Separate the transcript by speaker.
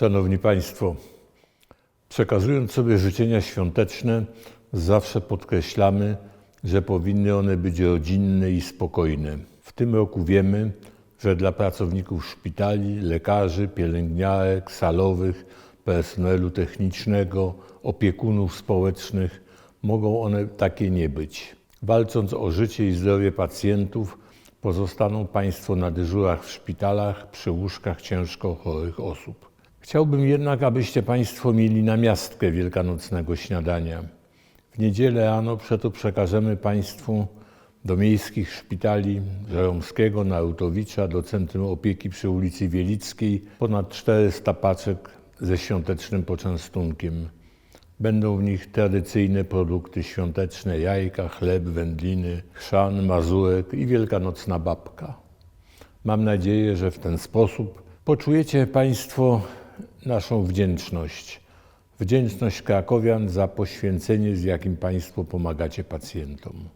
Speaker 1: Szanowni Państwo, przekazując sobie życzenia świąteczne, zawsze podkreślamy, że powinny one być rodzinne i spokojne. W tym roku wiemy, że dla pracowników szpitali, lekarzy, pielęgniarek, salowych, personelu technicznego, opiekunów społecznych mogą one takie nie być. Walcząc o życie i zdrowie pacjentów, pozostaną Państwo na dyżurach w szpitalach przy łóżkach ciężko chorych osób. Chciałbym jednak, abyście Państwo mieli namiastkę wielkanocnego śniadania. W niedzielę rano przeto przekażemy Państwu do miejskich szpitali Żeromskiego, Narutowicza, do Centrum Opieki przy ulicy Wielickiej ponad 400 paczek ze świątecznym poczęstunkiem. Będą w nich tradycyjne produkty świąteczne, jajka, chleb, wędliny, chrzan, mazurek i wielkanocna babka. Mam nadzieję, że w ten sposób poczujecie Państwo naszą wdzięczność. Wdzięczność krakowian za poświęcenie, z jakim Państwo pomagacie pacjentom.